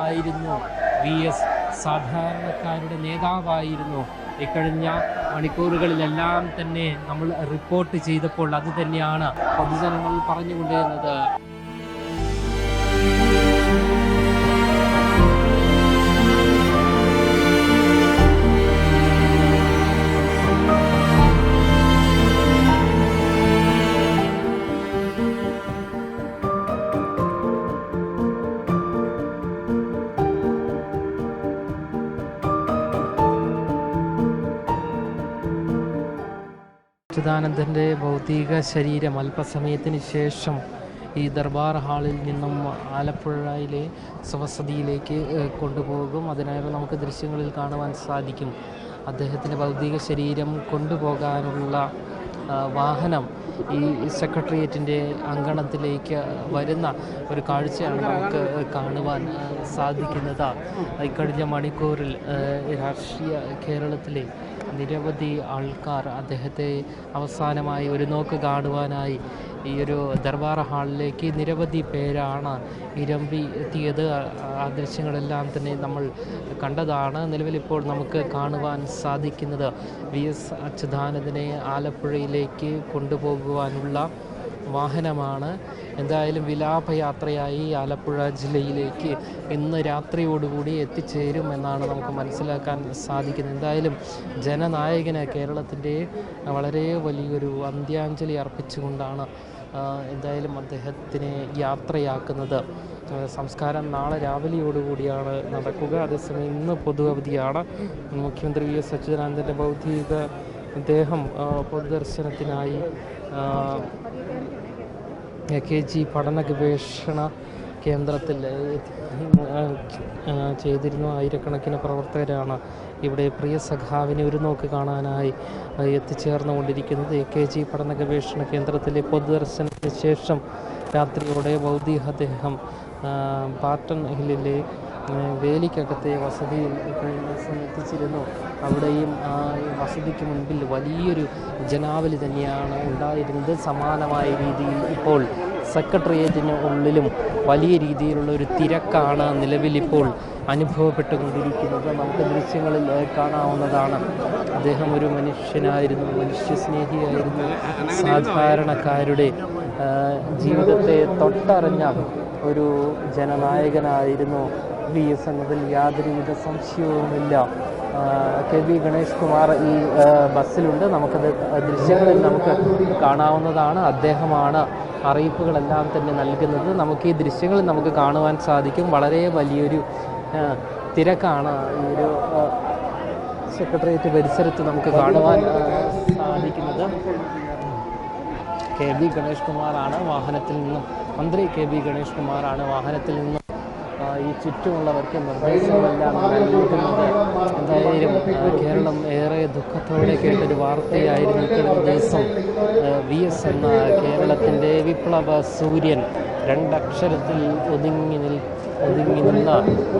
കരളുമായിരുന്നു V S സാധാരണക്കാരുടെ നേതാവായിരുന്നു. ഇക്കഴിഞ്ഞ മണിക്കൂറുകളിലെല്ലാം തന്നെ നമ്മൾ റിപ്പോർട്ട് ചെയ്തപ്പോൾ അത് തന്നെയാണ് പൊതുജനങ്ങൾ പറഞ്ഞുകൊണ്ടിരുന്നത്. അച്യുതാനന്ദന്റെ ഭൗതിക ശരീരം അല്പസമയത്തിന് ശേഷം ഈ ദർബാർ ഹാളിൽ നിന്നും ആലപ്പുഴയിലെ സ്വസതിയിലേക്ക് കൊണ്ടുപോകും. അതിനായി നമുക്ക് ദൃശ്യങ്ങളിൽ കാണുവാൻ സാധിക്കും. അദ്ദേഹത്തിന്റെ ഭൗതിക ശരീരം കൊണ്ടുപോകാനുള്ള വാഹനം ഈ സെക്രട്ടേറിയറ്റിന്റെ അങ്കണത്തിലേക്ക് വരുന്ന ഒരു കാഴ്ചയാണ് നമുക്ക് കാണുവാൻ സാധിക്കുന്നത്. ഇക്കഴിഞ്ഞ മണിക്കൂറിൽ രാഷ്ട്രീയ കേരളത്തിലെ നിരവധി ആൾക്കാർ അദ്ദേഹത്തെ അവസാനമായി ഒരു നോക്ക് കാണുവാനായി ഈ ഒരു ദർബാർ ഹാളിലേക്ക് നിരവധി പേരാണ് ഇരമ്പി എത്തിയത്. ആ- ദൃശ്യങ്ങളെല്ലാം തന്നെ നമ്മൾ കണ്ടതാണ്. നിലവിലിപ്പോൾ നമുക്ക് കാണുവാൻ സാധിക്കുന്നത് വി എസ് അച്യുതാനന്ദനെ ആലപ്പുഴയിലേക്ക് കൊണ്ടുപോകുവാനുള്ള വാഹനമാണ്. എന്തായാലും വിലാപയാത്രയായി ആലപ്പുഴ ജില്ലയിലേക്ക് ഇന്ന് രാത്രിയോടുകൂടി എത്തിച്ചേരും എന്നാണ് നമുക്ക് മനസ്സിലാക്കാൻ സാധിക്കുന്നത്. എന്തായാലും ജനനായകന് കേരളത്തിന്റെ വളരെ വലിയൊരു അന്ത്യാഞ്ജലി അർപ്പിച്ചുകൊണ്ടാണ് എന്തായാലും അദ്ദേഹത്തിനെ യാത്രയാക്കുന്നത്. സംസ്കാരം നാളെ രാവിലെയോടുകൂടിയാണ് നടക്കുക. അതേസമയം ഇന്ന് പൊതു അവധിയാണ് മുഖ്യമന്ത്രി വി. എസ്. അച്യുതാനന്ദന്റെ ഭൗതിക അദ്ദേഹം പൊതുദർശനത്തിനായി കെ ജി പഠന ഗവേഷണ കേന്ദ്രത്തിൽ ചെയ്തിരുന്ന. ആയിരക്കണക്കിന് പ്രവർത്തകരാണ് ഇവിടെ പ്രിയ സഖാവിനെ ഒരു നോക്ക് കാണാനായി എത്തിച്ചേർന്നുകൊണ്ടിരിക്കുന്നത്. എ കെ ജി പഠന ഗവേഷണ കേന്ദ്രത്തിലെ പൊതുദർശനത്തിന് ശേഷം രാത്രിയോടെ ഭൗതിക അദ്ദേഹം പാട്ടൺ ഹില്ലിലെ വേലിക്കകത്തെ വസതിയിൽ എത്തിച്ചിരുന്നു. അവിടെയും ആ വസതിക്ക് മുൻപിൽ വലിയൊരു ജനാവലി തന്നെയാണ് ഉണ്ടായിരുന്നത്. സമാനമായ രീതിയിൽ ഇപ്പോൾ സെക്രട്ടേറിയറ്റിന് ഉള്ളിലും വലിയ രീതിയിലുള്ള ഒരു തിരക്കാണ് നിലവിലിപ്പോൾ അനുഭവപ്പെട്ടുകൊണ്ടിരിക്കുന്നത്. നമുക്ക് ദൃശ്യങ്ങളിൽ കാണാവുന്നതാണ്. അദ്ദേഹം ഒരു മനുഷ്യനായിരുന്നു മനുഷ്യസ്നേഹിയായിരുന്നു. സാധാരണക്കാരുടെ ജീവിതത്തെ തൊട്ടറിഞ്ഞ ഒരു ജനനായകനായിരുന്നു. വി എസ് എന്നതിൽ യാതൊരുവിധ സംശയവുമില്ല. കെ വി ഗണേഷ് കുമാർ ഈ ബസ്സിലുണ്ട്. നമുക്കത് ദൃശ്യങ്ങളിൽ നമുക്ക് കാണാവുന്നതാണ്. അദ്ദേഹമാണ് അറിയിപ്പുകളെല്ലാം തന്നെ നൽകുന്നത്. നമുക്ക് ഈ ദൃശ്യങ്ങളിൽ നമുക്ക് കാണുവാൻ സാധിക്കും. വളരെ വലിയൊരു തിരക്കാണ് ഈ ഒരു സെക്രട്ടേറിയറ്റ് പരിസരത്ത് നമുക്ക് കാണുവാൻ സാധിക്കുന്നത്. കെ ബി ഗണേഷ് കുമാറാണ് വാഹനത്തിൽ നിന്നും. മന്ത്രി കെ ബി ഗണേഷ് കുമാറാണ് വാഹനത്തിൽ നിന്നും ഈ ചുറ്റുമുള്ളവർക്ക് നിർദ്ദേശങ്ങളെല്ലാം നൽകുന്നത് എന്തായാലും കേരളം ഏറെ ദുഃഖത്തോടെ കേട്ടൊരു വാർത്തയായിരുന്നു കഴിഞ്ഞ ദിവസം. വി എസ് എന്ന കേരളത്തിന്റെ വിപ്ലവ സൂര്യൻ രണ്ടക്ഷരത്തിൽ ഒതുങ്ങി നിൽ ഒതുങ്ങി നിന്ന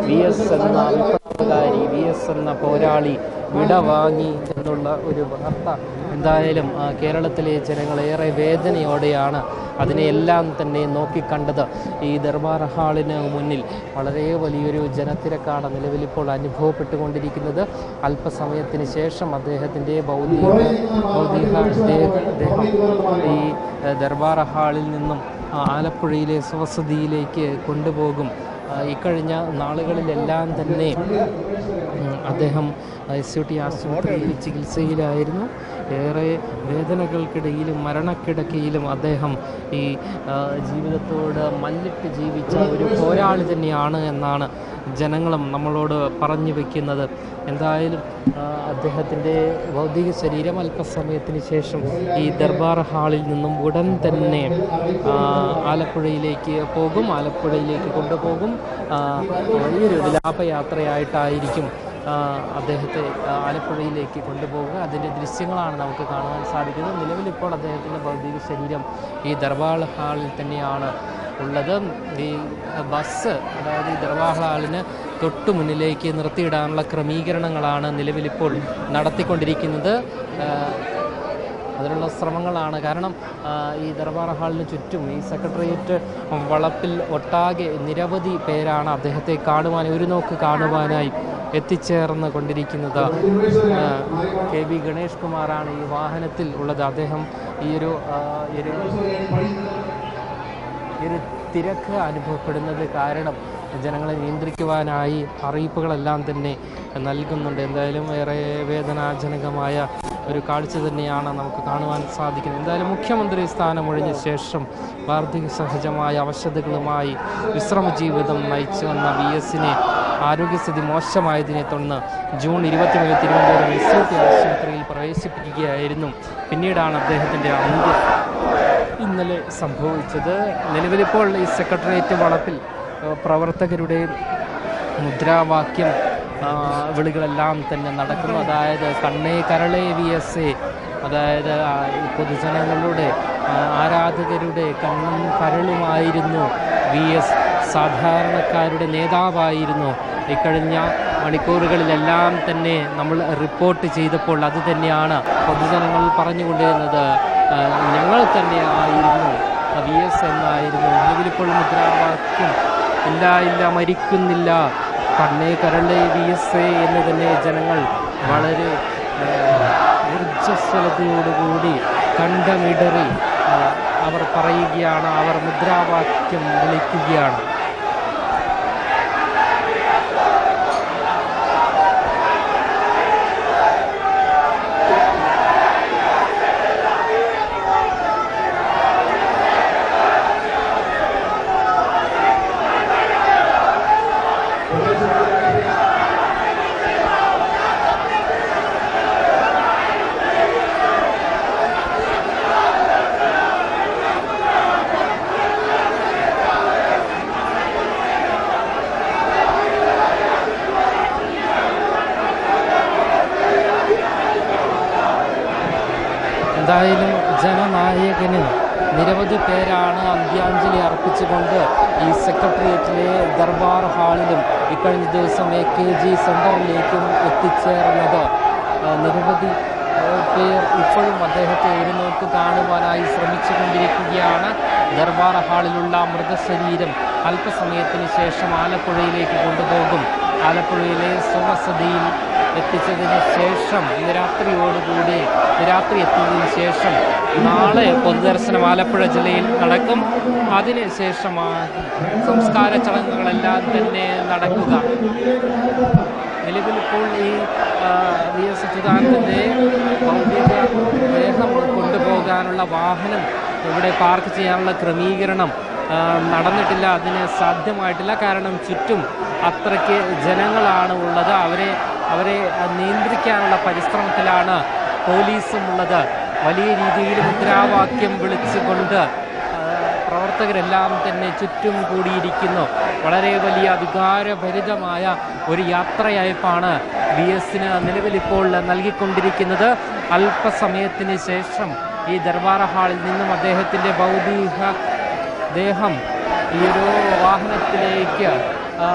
വി എസ് എന്ന വിപ്ലവകാരി വി എസ് എന്ന പോരാളി വിട വാങ്ങി എന്നുള്ള ഒരു വാർത്ത എന്തായാലും കേരളത്തിലെ ജനങ്ങൾ ഏറെ വേദനയോടെയാണ് അതിനെയെല്ലാം തന്നെ നോക്കിക്കണ്ടത്. ഈ ദർബാർ ഹാളിന് മുന്നിൽ വളരെ വലിയൊരു ജനത്തിരക്കാണ് നിലവിലിപ്പോൾ അനുഭവപ്പെട്ടുകൊണ്ടിരിക്കുന്നത്. അല്പസമയത്തിന് ശേഷം അദ്ദേഹത്തിന്റെ ഭൗതിക ഭൗതിക അദ്ദേഹം ദേഹം ഈ ദർബാർ ഹാളിൽ നിന്നും ആലപ്പുഴയിലെ സ്വസതിയിലേക്ക് കൊണ്ടുപോകും. ഇക്കഴിഞ്ഞ നാളുകളിലെല്ലാം തന്നെ അദ്ദേഹം എസ് യു ടി ആശുപത്രിയിൽ ചികിത്സയിലായിരുന്നു. ഏറെ വേദനകൾക്കിടയിലും മരണക്കിടക്കയിലും അദ്ദേഹം ഈ ജീവിതത്തോട് മല്ലിട്ട് ജീവിച്ച ഒരു പോരാളി തന്നെയാണ് എന്നാണ് ജനങ്ങളും നമ്മളോട് പറഞ്ഞു വയ്ക്കുന്നത് എന്തായാലും അദ്ദേഹത്തിന്റെ ഭൗതിക ശരീരം അല്പസമയത്തിന് ശേഷം ഈ ദർബാർ ഹാളിൽ നിന്നും ഉടൻ തന്നെ ആലപ്പുഴയിലേക്ക് പോകും. ആലപ്പുഴയിലേക്ക് കൊണ്ടുപോകും. വലിയൊരു വിലാപയാത്രയായിട്ടായിരിക്കും അദ്ദേഹത്തെ ആലപ്പുഴയിലേക്ക് കൊണ്ടുപോവുക. അതിന്റെ ദൃശ്യങ്ങളാണ് നമുക്ക് കാണാൻ സാധിക്കുന്നത്. നിലവിലിപ്പോൾ അദ്ദേഹത്തിന്റെ ഭൗതിക ശരീരം ഈ ദർബാർ ഹാളിൽ തന്നെയാണ് ഉള്ളത്. ഈ ബസ് അതായത് ഈ ദർബാർ ഹാളിന് തൊട്ടു മുന്നിലേക്ക് നിർത്തിയിടാനുള്ള ക്രമീകരണങ്ങളാണ് നിലവിലിപ്പോൾ നടത്തിക്കൊണ്ടിരിക്കുന്നത്. അതിനുള്ള ശ്രമങ്ങളാണ്. കാരണം ഈ ദർബാർ ഹാളിന് ചുറ്റും ഈ സെക്രട്ടേറിയറ്റ് വളപ്പിൽ ഒട്ടാകെ നിരവധി പേരാണ് അദ്ദേഹത്തെ കാണുവാൻ ഒരു നോക്ക് കാണുവാനായി എത്തിച്ചേർന്ന് കൊണ്ടിരിക്കുന്നത് കെ വി ഗണേഷ് കുമാറാണ് ഈ വാഹനത്തിൽ ഉള്ളത്. അദ്ദേഹം ഈ ഒരു ഒരു തിരക്ക് അനുഭവപ്പെടുന്നത് കാരണം ജനങ്ങളെ നിയന്ത്രിക്കുവാനായി അറിയിപ്പുകളെല്ലാം തന്നെ നൽകുന്നുണ്ട്. എന്തായാലും ഏറെ വേദനാജനകമായ ഒരു കാഴ്ച തന്നെയാണ് നമുക്ക് കാണുവാൻ സാധിക്കുന്നത്. എന്തായാലും മുഖ്യമന്ത്രി സ്ഥാനം ഒഴിഞ്ഞ ശേഷം വാർദ്ധക്യ സഹജമായ അവശതകളുമായി വിശ്രമ ജീവിതം നയിച്ചു വന്ന വി എസിനെ ആരോഗ്യസ്ഥിതി മോശമായതിനെ തുടർന്ന് ജൂൺ ഇരുപത്തിമൂന്ന് തിരുവനന്തപുരം എസ് യു ടി ആശുപത്രിയിൽ പ്രവേശിപ്പിക്കുകയായിരുന്നു. പിന്നീടാണ് അദ്ദേഹത്തിന്റെ അന്ത്യം ഇന്നലെ സംഭവിച്ചത്. നിലവിലിപ്പോൾ ഈ സെക്രട്ടേറിയറ്റ് വളപ്പിൽ പ്രവർത്തകരുടെ മുദ്രാവാക്യം വിളികളെല്ലാം തന്നെ നടക്കുന്നു. അതായത് കണ്ണേ കരളേ വി എസ് എ അതായത് പൊതുജനങ്ങളുടെ ആരാധകരുടെ കണ്ണും കരളുമായിരുന്നു വി എസ് സാധാരണക്കാരുടെ നേതാവായിരുന്നു. ഇക്കഴിഞ്ഞ മണിക്കൂറുകളിലെല്ലാം തന്നെ നമ്മൾ റിപ്പോർട്ട് ചെയ്തപ്പോൾ അത് തന്നെയാണ് പൊതുജനങ്ങൾ പറഞ്ഞുകൊണ്ടിരുന്നത്. ഞങ്ങൾ തന്നെ ആയിരുന്നു. വി എസ് എന്നായിരുന്നു നിലവിലിപ്പോൾ മുദ്രാവാക്യം ഇല്ല ഇല്ല മരിക്കുന്നില്ല. കണ്ണേ കരളേ വി എസ് എ എന്ന് തന്നെ ജനങ്ങൾ വളരെ ഊർജസ്വലതയോടുകൂടി കണ്ടമിടറി അവർ പറയുകയാണ് അവർ മുദ്രാവാക്യം വിളിക്കുകയാണ് എന്തായാലും ജനനായകന് നിരവധി പേരാണ് അർപ്പിച്ചുകൊണ്ട് ഈ സെക്രട്ടേറിയറ്റിലെ ദർബാർ ഹാളിലും ഇക്കഴിഞ്ഞ ദിവസം എ കെ ജി സെന്ററിലേക്കും എത്തിച്ചേർന്നത്. നിരവധി പേർ ഇപ്പോഴും അദ്ദേഹത്തെ എഴുന്നോക്ക് കാണുവാനായി കാണുവാനായി ശ്രമിച്ചുകൊണ്ടിരിക്കുകയാണ്. ദർബാർ ഹാളിലുള്ള മൃതശരീരം അല്പസമയത്തിന് ശേഷം ആലപ്പുഴയിലേക്ക് കൊണ്ടുപോകും. ആലപ്പുഴയിലെ സ്വവസതിയിൽ എത്തിച്ചതിന് ശേഷം ഇന്ന് രാത്രിയോടുകൂടി രാത്രി എത്തിയതിനു ശേഷം നാളെ പൊതുദർശനം ആലപ്പുഴ ജില്ലയിൽ നടക്കും. അതിന് ശേഷമാണ് സംസ്കാര ചടങ്ങുകളെല്ലാം തന്നെ നടക്കുക. നിലവിലിപ്പോൾ ഈ വി എസ് അച്യുതാനന്ദന്റെ ഭൗതിക ദേഹം കൊണ്ടുപോകാനുള്ള വാഹനം ഇവിടെ പാർക്ക് ചെയ്യാനുള്ള ക്രമീകരണം നടന്നിട്ടില്ല. അതിന് സാധ്യമായിട്ടില്ല. കാരണം ചുറ്റും അത്രയ്ക്ക് ജനങ്ങളാണ് ഉള്ളത്. അവരെ അവരെ നിയന്ത്രിക്കാനുള്ള പരിശ്രമത്തിലാണ് പോലീസും ഉള്ളത് വലിയ രീതിയിൽ മുദ്രാവാക്യം വിളിച്ചുകൊണ്ട് പ്രവർത്തകരെല്ലാം തന്നെ ചുറ്റും കൂടിയിരിക്കുന്നു. വളരെ വലിയ വികാരഭരിതമായ ഒരു യാത്രയയപ്പാണ് ബി എസിന് നിലവിലിപ്പോൾ നൽകിക്കൊണ്ടിരിക്കുന്നത്. അല്പസമയത്തിന് ശേഷം ഈ ദർബാർ ഹാളിൽ നിന്നും അദ്ദേഹത്തിന്റെ ഭൗതിക ദേഹം ഈ ഒരു വാഹനത്തിലേക്ക്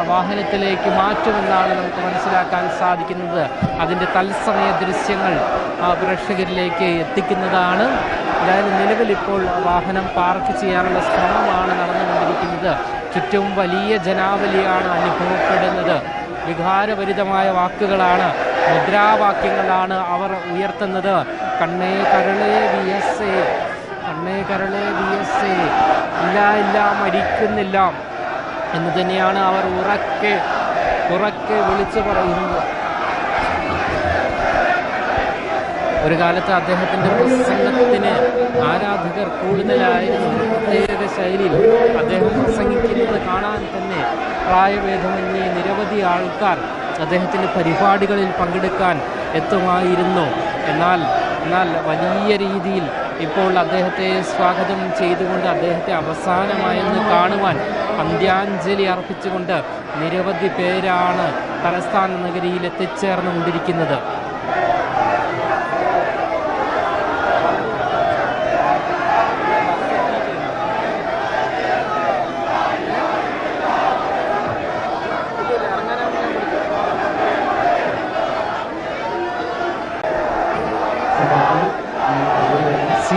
വാഹനത്തിലേക്ക് മാറ്റുമെന്നാണ് നമുക്ക് മനസ്സിലാക്കാൻ സാധിക്കുന്നത്. അതിന്റെ തത്സമയ ദൃശ്യങ്ങൾ പ്രേക്ഷകരിലേക്ക് എത്തിക്കുന്നതാണ്. അതായത് നിലവിലിപ്പോൾ വാഹനം പാർക്ക് ചെയ്യാനുള്ള ശ്രമമാണ് നടന്നുകൊണ്ടിരിക്കുന്നത്. ചുറ്റും വലിയ ജനാവലിയാണ് അനുഭവപ്പെടുന്നത്. വികാരഭരിതമായ വാക്കുകളാണ് മുദ്രാവാക്യങ്ങളാണ് അവർ ഉയർത്തുന്നത്. കണ്ണേ കരളേ വി എസ് എ കണ്ണേ കരളേ വി എസ് എ ഇല്ല ഇല്ല മരിക്കുന്നില്ല എന്ന് തന്നെയാണ് അവർ ഉറക്കെ ഉറക്കെ വിളിച്ചു പറയുന്നത്. ഒരു കാലത്ത് അദ്ദേഹത്തിന്റെ പ്രസംഗത്തിന് ആരാധകർ കൂടുതലായിരുന്നു. പ്രത്യേക ശൈലിയിൽ അദ്ദേഹം പ്രസംഗിക്കുന്നത് കാണാൻ തന്നെ പ്രായഭേദമന്യേ നിരവധി ആൾക്കാർ അദ്ദേഹത്തിന്റെ പരിപാടികളിൽ പങ്കെടുക്കാൻ എത്തുമായിരുന്നു. എന്നാൽ എന്നാൽ വലിയ രീതിയിൽ ഇപ്പോൾ അദ്ദേഹത്തെ സ്വാഗതം ചെയ്തുകൊണ്ട് അദ്ദേഹത്തെ അവസാനമായെന്ന് കാണുവാൻ അന്ത്യാഞ്ജലി അർപ്പിച്ചുകൊണ്ട് നിരവധി പേരാണ് തലസ്ഥാന നഗരിയിൽ എത്തിച്ചേർന്നുകൊണ്ടിരിക്കുന്നത്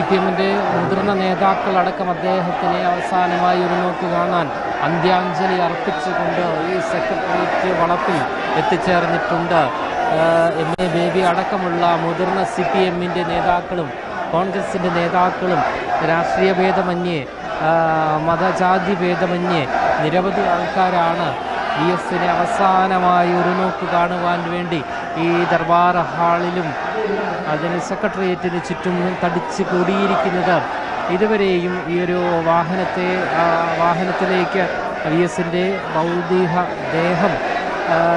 പി എമ്മിന്റെ മുതിർന്ന നേതാക്കളടക്കം അദ്ദേഹത്തിനെ അവസാനമായി ഒരു നോക്ക് കാണാൻ അന്ത്യാഞ്ജലി അർപ്പിച്ചുകൊണ്ട് ഈ സെക്രട്ടേറിയറ്റ് വളപ്പിൽ എത്തിച്ചേർന്നിട്ടുണ്ട്. എം. എ. ബേബി അടക്കമുള്ള മുതിർന്ന സി പി എമ്മിന്റെ നേതാക്കളും കോൺഗ്രസിന്റെ നേതാക്കളും രാഷ്ട്രീയ ഭേദമന്യേ മതജാതി ഭേദമന്യേ നിരവധി ആൾക്കാരാണ് വി എസിനെ അവസാനമായി ഒരു നോക്ക് കാണുവാൻ വേണ്ടി ഈ ദർബാർ ഹാളിലും അതിന് സെക്രട്ടേറിയറ്റിന് ചുറ്റും തടിച്ച് കൂടിയിരിക്കുന്നത്. ഇതുവരെയും ഈ ഒരു വാഹനത്തെ വാഹനത്തിലേക്ക് വി എസിന്റെ ഭൗതിക ദേഹം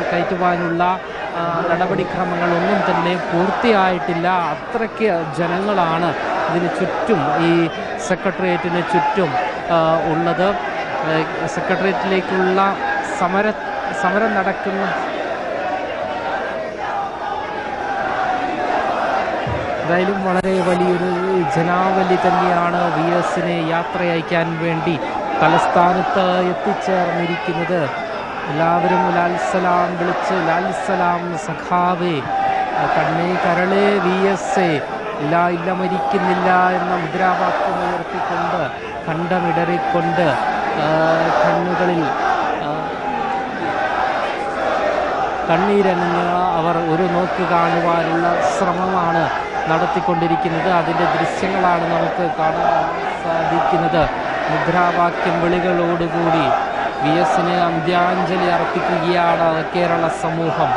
കയറ്റുവാനുള്ള നടപടിക്രമങ്ങളൊന്നും തന്നെ പൂർത്തിയായിട്ടില്ല. അത്രയ്ക്ക് ജനങ്ങളാണ് ഇതിന് ചുറ്റും ഈ സെക്രട്ടേറിയറ്റിന് ചുറ്റും ഉള്ളത്. സെക്രട്ടേറിയറ്റിലേക്കുള്ള സമര സമരം നടക്കുന്ന എന്തായാലും വളരെ വലിയൊരു ജനാവലി തന്നെയാണ് വി എസിനെ യാത്രയയക്കാൻ വേണ്ടി തലസ്ഥാനത്ത് എത്തിച്ചേർന്നിരിക്കുന്നത്. എല്ലാവരും ലാൽസലാം വിളിച്ച് ലാൽസലാം സഖാവേ കണ്ണേ കരളേ വി എസ് എ ഇല്ല ഇല്ല മരിക്കുന്നില്ല എന്ന മുദ്രാവാക്യം ഉയർത്തിക്കൊണ്ട് കണ്ടമിടറിക്കൊണ്ട് കണ്ണുകളിൽ കണ്ണീരണിഞ്ഞ് അവർ ഒരു നോക്ക് കാണുവാനുള്ള ശ്രമമാണ് നടത്തിക്കൊണ്ടിരിക്കുന്നത്. അതിന്റെ ദൃശ്യങ്ങളാണ് നമുക്ക് കാണാൻ സാധിക്കുന്നത്. മുദ്രാവാക്യം വിളികളോടുകൂടി വി എസിന് അന്ത്യാഞ്ജലി അർപ്പിക്കുകയാണ് കേരള സമൂഹം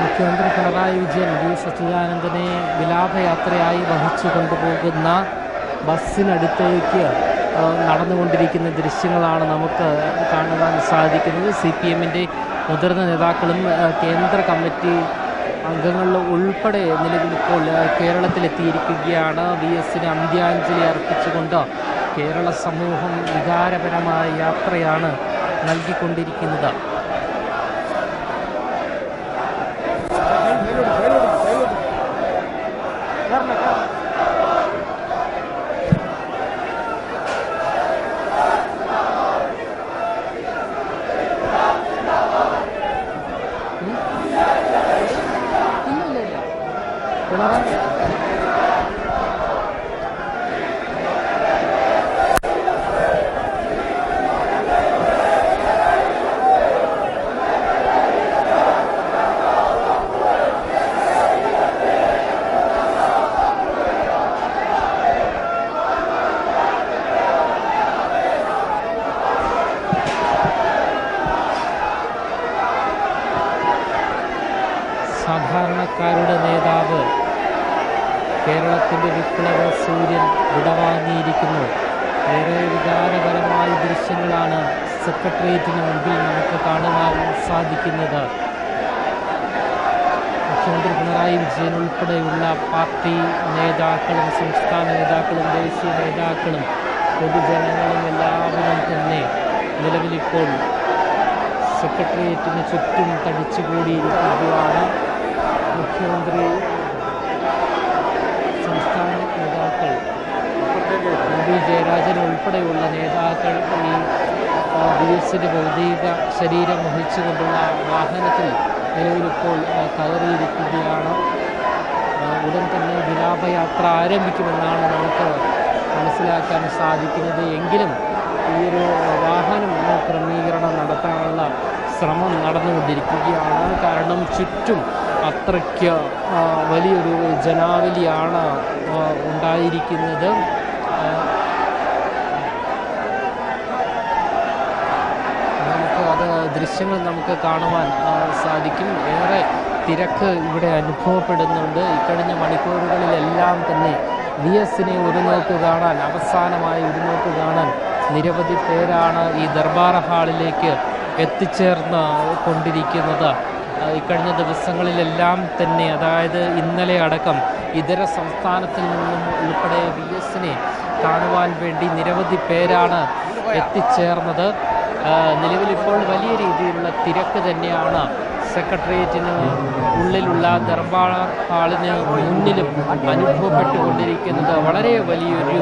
മുഖ്യമന്ത്രി പിണറായി വിജയൻ വി സച്ചിദാനന്ദനെ വിലാപയാത്രയായി വഹിച്ചു കൊണ്ടുപോകുന്ന ബസ്സിനടുത്തേക്ക് നടന്നുകൊണ്ടിരിക്കുന്ന ദൃശ്യങ്ങളാണ് നമുക്ക് കാണുവാൻ സാധിക്കുന്നത്. സി പി എമ്മിന്റെ മുതിർന്ന നേതാക്കളും കേന്ദ്ര കമ്മിറ്റി അംഗങ്ങൾ ഉൾപ്പെടെ നിലവിലിപ്പോൾ കേരളത്തിലെത്തിയിരിക്കുകയാണ്. വി എസിന് അന്ത്യാഞ്ജലി അർപ്പിച്ചുകൊണ്ട് കേരള സമൂഹം വികാരപരമായ യാത്രയാണ് നൽകിക്കൊണ്ടിരിക്കുന്നത് പിണറായി സാധാരണക്കാരുടെ നേതാവ് കേരളത്തിന്റെ വിപ്ലവ സൂര്യൻ വിടവാങ്ങിയിരിക്കുന്നു. ഏറെ വികാരപരമായ ദൃശ്യങ്ങളാണ് സെക്രട്ടേറിയറ്റിന് മുമ്പിൽ നമുക്ക് കാണുവാൻ സാധിക്കുന്നത്. മുഖ്യമന്ത്രി പിണറായി വിജയൻ ഉൾപ്പെടെയുള്ള പാർട്ടി നേതാക്കളും സംസ്ഥാന നേതാക്കളും ദേശീയ നേതാക്കളും പൊതുജനങ്ങളും എല്ലാവരും തന്നെ നിലവിലിപ്പോൾ സെക്രട്ടേറിയറ്റിന് ചുറ്റും തടിച്ചുകൂടിയിരിക്കുകയാണ് മുഖ്യമന്ത്രി സംസ്ഥാന നേതാക്കൾ പി ജയരാജൻ ഉൾപ്പെടെയുള്ള നേതാക്കൾ ഈ ബി എസിന്റെ ഭൗതിക ശരീരം വഹിച്ചുകൊണ്ടുള്ള വാഹനത്തിൽ നിലവിലിപ്പോൾ കയറിയിരിക്കുകയാണ്. ഉടൻ തന്നെ വിലാപയാത്ര ആരംഭിക്കുമെന്നാണ് നമുക്ക് മനസ്സിലാക്കാൻ സാധിക്കുന്നത്. എങ്കിലും ഈ ഒരു വാഹനം ക്രമീകരണം നടത്താനുള്ള ശ്രമം നടന്നുകൊണ്ടിരിക്കുകയാണ്. കാരണം ചുറ്റും അത്രയ്ക്ക് വലിയൊരു ജനാവലിയാണ് ഉണ്ടായിരിക്കുന്നത്. നമുക്ക് അത് ദൃശ്യങ്ങൾ നമുക്ക് കാണുവാൻ സാധിക്കും. ഏറെ തിരക്ക് ഇവിടെ അനുഭവപ്പെടുന്നുണ്ട്. ഇക്കഴിഞ്ഞ മണിക്കൂറുകളിലെല്ലാം തന്നെ വി എസിനെ ഒരു നോക്ക് കാണാൻ അവസാനമായി ഒരു നോക്ക് കാണാൻ നിരവധി പേരാണ് ഈ ദർബാർ ഹാളിലേക്ക് എത്തിച്ചേർന്ന് കൊണ്ടിരിക്കുന്നത്. ഇക്കഴിഞ്ഞ ദിവസങ്ങളിലെല്ലാം തന്നെ അതായത് ഇന്നലെ അടക്കം ഇതര സംസ്ഥാനത്തിൽ നിന്നും ഉൾപ്പെടെ വി എസിനെ കാണുവാൻ വേണ്ടി നിരവധി പേരാണ് എത്തിച്ചേർന്നത്. നിലവിലിപ്പോൾ വലിയ രീതിയിലുള്ള തിരക്ക് തന്നെയാണ് സെക്രട്ടേറിയറ്റിന് ഉള്ളിലുള്ള ദർബാർ ഹാളിന് മുന്നിലും അനുഭവപ്പെട്ടുകൊണ്ടിരിക്കുന്നത്. വളരെ വലിയൊരു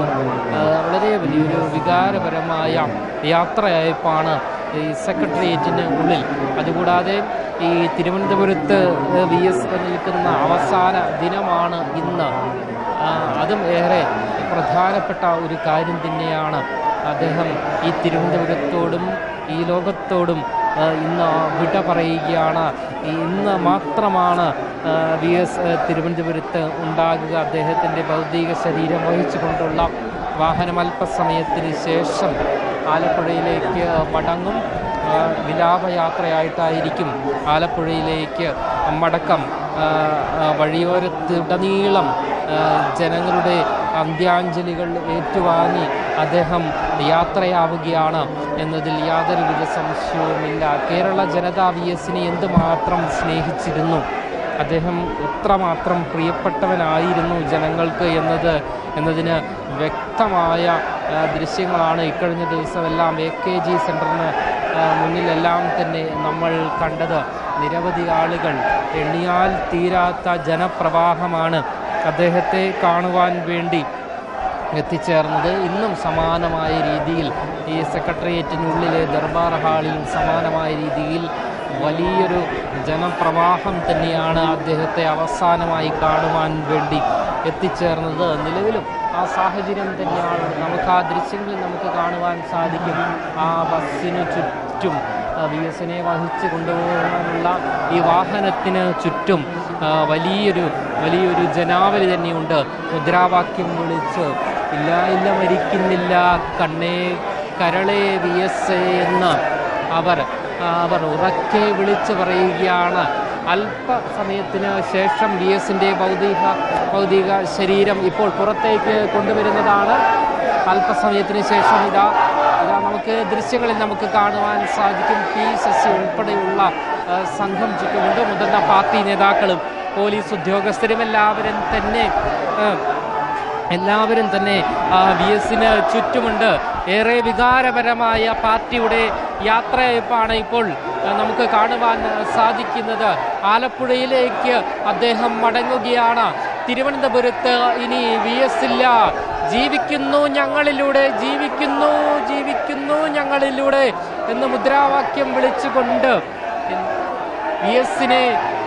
വളരെ വലിയൊരു വികാരപരമായ യാത്രയയപ്പാണ് ഈ സെക്രട്ടേറിയറ്റിന് ഉള്ളിൽ. അതുകൂടാതെ ഈ തിരുവനന്തപുരത്ത് വി എസ് നിൽക്കുന്ന അവസാന ദിനമാണ് ഇന്ന്. അതും ഏറെ പ്രധാനപ്പെട്ട ഒരു കാര്യം തന്നെയാണ് അദ്ദേഹം ഈ തിരുവനന്തപുരത്തോടും ഈ ലോകത്തോടും ഇന്ന് വിട പറയുകയാണ്. ഇന്ന് മാത്രമാണ് വി എസ് തിരുവനന്തപുരത്ത് ഉണ്ടാകുക. അദ്ദേഹത്തിന്റെ ഭൗതിക ശരീരം വഹിച്ചുകൊണ്ടുള്ള വാഹനം അല്പസമയത്തിന് ശേഷം ആലപ്പുഴയിലേക്ക് മടങ്ങും വിലാപയാത്രയായിട്ടായിരിക്കും ആലപ്പുഴയിലേക്ക് മടക്കം. വഴിയോരത്തുടനീളം ജനങ്ങളുടെ അന്ത്യാഞ്ജലികൾ ഏറ്റുവാങ്ങി അദ്ദേഹം യാത്രയാവുകയാണ് എന്നതിൽ യാതൊരുവിധ സംശയവുമില്ല. കേരള ജനത വി എസിനെ എന്തുമാത്രം സ്നേഹിച്ചിരുന്നു? അദ്ദേഹം എത്രമാത്രം പ്രിയപ്പെട്ടവനായിരുന്നു ജനങ്ങൾക്ക് എന്നത് എന്നതിന് വ്യക്തമായ ദൃശ്യങ്ങളാണ് ഇക്കഴിഞ്ഞ ദിവസമെല്ലാം എ കെ ജി സെന്ററിന് മുന്നിലെല്ലാം തന്നെ നമ്മൾ കണ്ടത്. നിരവധി ആളുകൾ എണ്ണിയാൽ തീരാത്ത ജനപ്രവാഹമാണ് അദ്ദേഹത്തെ കാണുവാൻ വേണ്ടി എത്തിച്ചേർന്നത്. ഇന്നും സമാനമായ രീതിയിൽ ഈ സെക്രട്ടേറിയറ്റിനുള്ളിലെ ദർബാർ ഹാളിൽ സമാനമായ രീതിയിൽ വലിയൊരു ജനപ്രവാഹം തന്നെയാണ് അദ്ദേഹത്തെ അവസാനമായി കാണുവാൻ വേണ്ടി എത്തിച്ചേർന്നത്. നിലവിലും ആ സാഹചര്യം തന്നെയാണ് നമുക്ക് ആ ദൃശ്യങ്ങളിൽ നമുക്ക് കാണുവാൻ സാധിക്കും. ആ ബസ്സിന് ചുറ്റും വി എസിനെ വഹിച്ച് കൊണ്ടുപോകാനുള്ള ഈ വാഹനത്തിന് ചുറ്റും വലിയൊരു വലിയൊരു ജനാവലി തന്നെയുണ്ട്. മുദ്രാവാക്യം വിളിച്ച് ഇല്ല ഇല്ല മരിക്കുന്നില്ല കണ്ണേ കരളേ വി. എസ്. എന്ന് അവർ അവർ ഉറക്കെ വിളിച്ചു പറയുകയാണ്. അല്പസമയത്തിന് ശേഷം വി എസിന്റെ ഭൗതിക ഭൗതിക ശരീരം ഇപ്പോൾ പുറത്തേക്ക് കൊണ്ടുവരുന്നതാണ്. അല്പസമയത്തിന് ശേഷം ഇതാ ഇതാ നമുക്ക് ദൃശ്യങ്ങളിൽ നമുക്ക് കാണുവാൻ സാധിക്കും. പി ശശി ഉൾപ്പെടെയുള്ള സംഘം ചുറ്റുമുണ്ട്. മുതിർന്ന പാർട്ടി നേതാക്കളും പോലീസ് ഉദ്യോഗസ്ഥരും എല്ലാവരും തന്നെ എല്ലാവരും തന്നെ വി എസിന് ചുറ്റുമുണ്ട്. ഏറെ വികാരപരമായ പാർട്ടിയുടെ യാത്രയപ്പാണ് ഇപ്പോൾ നമുക്ക് കാണുവാൻ സാധിക്കുന്നത്. ആലപ്പുഴയിലേക്ക് അദ്ദേഹം മടങ്ങുകയാണ്. തിരുവനന്തപുരത്ത് ഇനി വി എസ് ഇല്ല. ജീവിക്കുന്നു ഞങ്ങളിലൂടെ ജീവിക്കുന്നു ജീവിക്കുന്നു ഞങ്ങളിലൂടെ എന്ന് മുദ്രാവാക്യം വിളിച്ചുകൊണ്ട് വി എസിനെ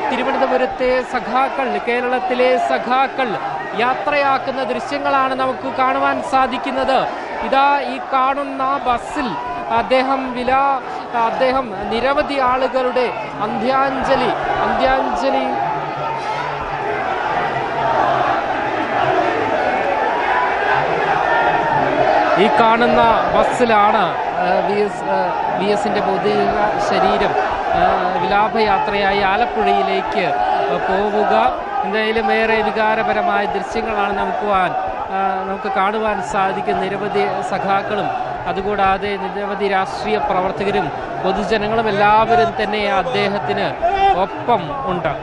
തിരുവനന്തപുരത്തെ സഖാക്കൾ കേരളത്തിലെ സഖാക്കൾ യാത്രയാക്കുന്ന ദൃശ്യങ്ങളാണ് നമുക്ക് കാണുവാൻ സാധിക്കുന്നത്. ഇതാ ഈ കാണുന്ന ബസ്സിൽ അദ്ദേഹം വില അദ്ദേഹം നിരവധി ആളുകളുടെ അന്ത്യാഞ്ജലി അന്ത്യാഞ്ജലി. ഈ കാണുന്ന ബസ്സിലാണ് വി എസ് വി എസിന്റെ ഭൗതിക ശരീരം വിലാപയാത്രയായി ആലപ്പുഴയിലേക്ക് പോവുക. എന്തായാലും ഏറെ വികാരപരമായ ദൃശ്യങ്ങളാണ് നമുക്ക് നമുക്ക് കാണുവാൻ സാധിക്കും നിരവധി സഖാക്കളും അതുകൂടാതെ നിരവധി രാഷ്ട്രീയ പ്രവർത്തകരും പൊതുജനങ്ങളും എല്ലാവരും തന്നെ അദ്ദേഹത്തിന് ഒപ്പം ഉണ്ട്.